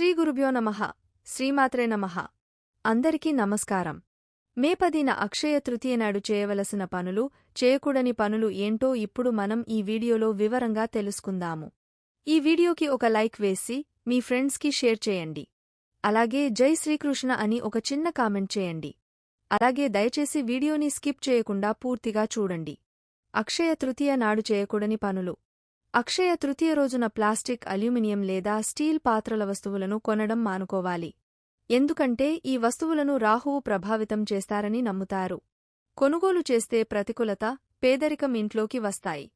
శ్రీ గురుభ్యో నమః. శ్రీమాత్రే నమః. అందరికీ నమస్కారం. మే పదిన అక్షయ తృతీయ నాడు చేయవలసిన పనులు చేయకూడని పనులు ఏంటో ఇప్పుడు మనం ఈ వీడియోలో వివరంగా తెలుసుకుందాము. ఈ వీడియోకి ఒక లైక్ వేసి మీ ఫ్రెండ్స్కి షేర్ చేయండి. అలాగే జై శ్రీకృష్ణ అని ఒక చిన్న కామెంట్ చేయండి. అలాగే దయచేసి వీడియోని స్కిప్ చేయకుండా పూర్తిగా చూడండి. అక్షయ తృతీయ నాడు చేయకూడని పనులు. అక్షయ తృతీయ రోజున ప్లాస్టిక్ అల్యూమినియం లేదా స్టీల్ పాత్రల వస్తువులను కొనడం మానుకోవాలి. ఎందుకంటే ఈ వస్తువులను రాహువు ప్రభావితం చేస్తారని నమ్ముతారు. కొనుగోలు చేస్తే ప్రతికూలత పేదరికం ఇంట్లోకి వస్తాయి.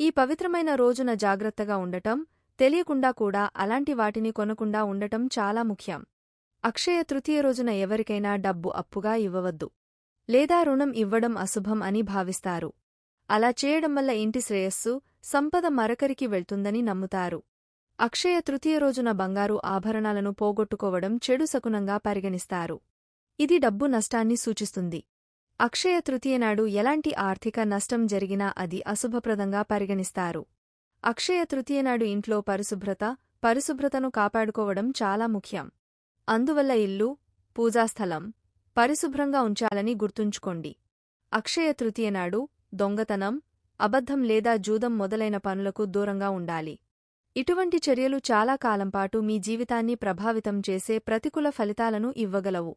ఈ పవిత్రమైన రోజున జాగ్రత్తగా ఉండటం తెలియకుండా కూడా అలాంటి వాటిని కొనకుండా ఉండటం చాలా ముఖ్యం. అక్షయ తృతీయ రోజున ఎవరికైనా డబ్బు అప్పుగా ఇవ్వవద్దు. లేదా రుణం ఇవ్వడం అశుభం అని భావిస్తారు. అలా చేయడం వల్ల ఇంటి శ్రేయస్సు సంపద మరకరికి వెళ్తుందని నమ్ముతారు. అక్షయ తృతీయ రోజున బంగారు ఆభరణాలను పోగొట్టుకోవడం చెడు శకునంగా పరిగణిస్తారు. ఇది డబ్బు నష్టాన్ని సూచిస్తుంది. అక్షయ తృతీయ నాడు ఎలాంటి ఆర్థిక నష్టం జరిగినా అది అశుభప్రదంగా పరిగణిస్తారు. అక్షయ తృతీయ నాడు ఇంట్లో పరిశుభ్రత పరిశుభ్రతను కాపాడుకోవడం చాలా ముఖ్యం. అందువల్ల ఇల్లు పూజాస్థలం పరిశుభ్రంగా ఉంచాలని గుర్తుంచుకోండి. అక్షయ తృతీయ నాడు దొంగతనం అబద్ధం లేదా జూదం మొదలైన పనులకు దూరంగా ఉండాలి. ఇటువంటి చర్యలు చాలా కాలంపాటు మీ జీవితాన్ని ప్రభావితం చేసే ప్రతికూల ఫలితాలను ఇవ్వగలవు.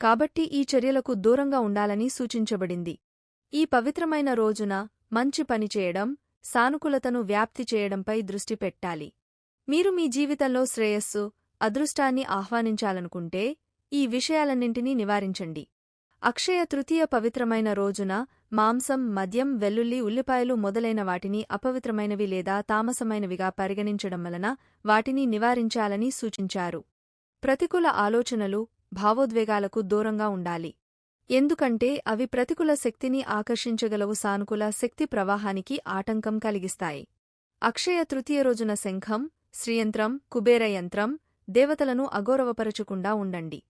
కాబట్టి ఈ చర్యలకు దూరంగా ఉండాలని సూచించబడింది. ఈ పవిత్రమైన రోజున మంచి పని చేయడం సానుకూలతను వ్యాప్తి చేయడంపై దృష్టి పెట్టాలి. మీరు మీ జీవితంలో శ్రేయస్సు అదృష్టాన్ని ఆహ్వానించాలనుకుంటే ఈ విషయాలన్నింటినీ నివారించండి. అక్షయ తృతీయ పవిత్రమైన రోజున మాంసం మద్యం వెల్లుల్లి ఉల్లిపాయలు మొదలైన వాటిని అపవిత్రమైనవి లేదా తామసమైనవిగా పరిగణించడం వలన వాటిని నివారించాలని సూచించారు. ప్రతికూల ఆలోచనలు భావోద్వేగాలకు దూరంగా ఉండాలి. ఎందుకంటే అవి ప్రతికూల శక్తిని ఆకర్షించగలవు సానుకూల శక్తి ప్రవాహానికి ఆటంకం కలిగిస్తాయి. అక్షయ తృతీయ రోజున శంఖం శ్రీయంత్రం కుబేర యంత్రం దేవతలను అగౌరవపరచకుండా ఉండండి.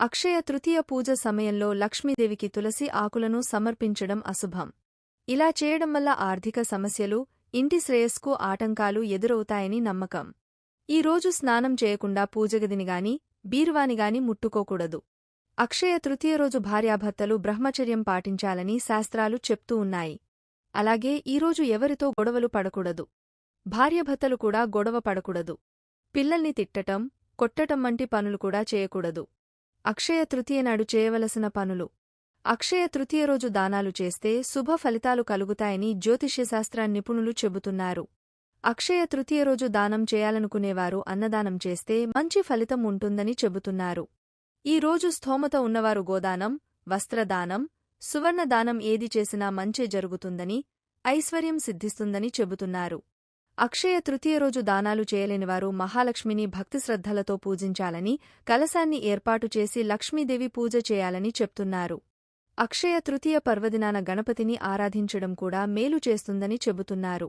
అక్షయ తృతీయ పూజ సమయంలో లక్ష్మీదేవికి తులసి ఆకులను సమర్పించడం అశుభం. ఇలా చేయడం వల్ల ఆర్థిక సమస్యలు ఇంటి శ్రేయస్కు ఆటంకాలు ఎదురవుతాయని నమ్మకం. ఈ రోజు స్నానం చేయకుండా పూజగదినిగాని బీరువానిగాని ముట్టుకోకూడదు. అక్షయ తృతీయ రోజు భార్యాభర్తలు బ్రహ్మచర్యం పాటించాలని శాస్త్రాలు చెప్తూ ఉన్నాయి. అలాగే ఈరోజు ఎవరితో గొడవలు పడకూడదు. భార్యభర్తలు కూడా గొడవ పడకూడదు. పిల్లల్ని తిట్టటం కొట్టటం వంటి పనులు కూడా చేయకూడదు. అక్షయ తృతీయ నాడు చేయవలసిన పనులు. అక్షయ తృతీయ రోజు దానాలు చేస్తే శుభ ఫలితాలు కలుగుతాయని జ్యోతిష్యశాస్త్ర నిపుణులు చెబుతున్నారు. అక్షయ తృతీయ రోజు దానం చేయాలనుకునేవారు అన్నదానం చేస్తే మంచి ఫలితం ఉంటుందని చెబుతున్నారు. ఈ రోజు స్థోమత ఉన్నవారు గోదానం వస్త్రదానం సువర్ణదానం ఏది చేసినా మంచే జరుగుతుందని ఐశ్వర్యం సిద్ధిస్తుందని చెబుతున్నారు. అక్షయ తృతీయ రోజు దానాలు చేయలేనివారు మహాలక్ష్మిని భక్తిశ్రద్ధలతో పూజించాలని కలశాన్ని ఏర్పాటు చేసి లక్ష్మీదేవి పూజ చేయాలని చెప్తున్నారు. అక్షయ తృతీయ పర్వదినాన గణపతిని ఆరాధించడం కూడా మేలు చేస్తుందని చెబుతున్నారు.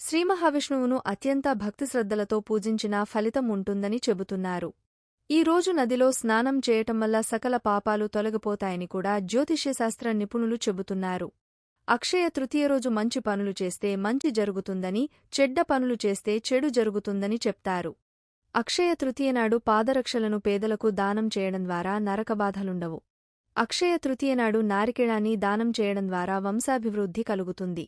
శ్రీమహావిష్ణువును అత్యంత భక్తిశ్రద్ధలతో పూజించినా ఫలితం ఉంటుందని చెబుతున్నారు. ఈ రోజు నదిలో స్నానం చేయటం వల్ల సకల పాపాలు తొలగిపోతాయని కూడా జ్యోతిష్యశాస్త్ర నిపుణులు చెబుతున్నారు. అక్షయ తృతీయ రోజు మంచి పనులు చేస్తే మంచి జరుగుతుందని చెడ్డ పనులు చేస్తే చెడు జరుగుతుందని చెప్తారు. అక్షయ తృతీయ నాడు పాదరక్షలను పేదలకు దానం చేయడం ద్వారా నరకబాధలుండవు అక్షయ తృతీయ నాడు నారికేళాన్ని దానం చేయడం ద్వారా వంశాభివృద్ధి కలుగుతుంది.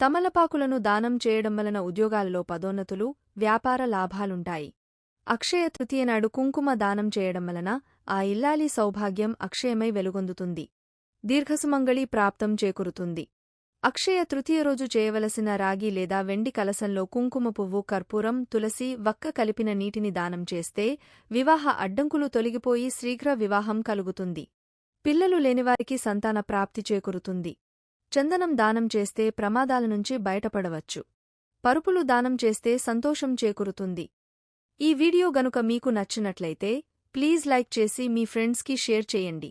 తమలపాకులను దానం చేయడం వలన ఉద్యోగాలలో పదోన్నతులు వ్యాపార లాభాలుంటాయి. అక్షయ తృతీయ నాడు కుంకుమ దానం చేయడం వలన ఆ ఇల్లాలి సౌభాగ్యం అక్షయమై వెలుగొందుతుంది. దీర్ఘసుమంగళి ప్రాప్తం చేకూరుతుంది. అక్షయ తృతీయ రోజు చేయవలసిన రాగి లేదా వెండి కలసంలో కుంకుమ పువ్వు కర్పూరం తులసి వక్క కలిపిన నీటిని దానం చేస్తే వివాహ అడ్డంకులు తొలగిపోయి శీఘ్ర వివాహం కలుగుతుంది. పిల్లలు లేనివారికి సంతాన ప్రాప్తి చేకూరుతుంది. చందనం దానం చేస్తే ప్రమాదాల నుంచి బయటపడవచ్చు. పరుపులు దానం చేస్తే సంతోషం చేకూరుతుంది. ఈ వీడియో గనుక మీకు నచ్చినట్లయితే ప్లీజ్ లైక్ చేసి మీ ఫ్రెండ్స్కి షేర్ చేయండి.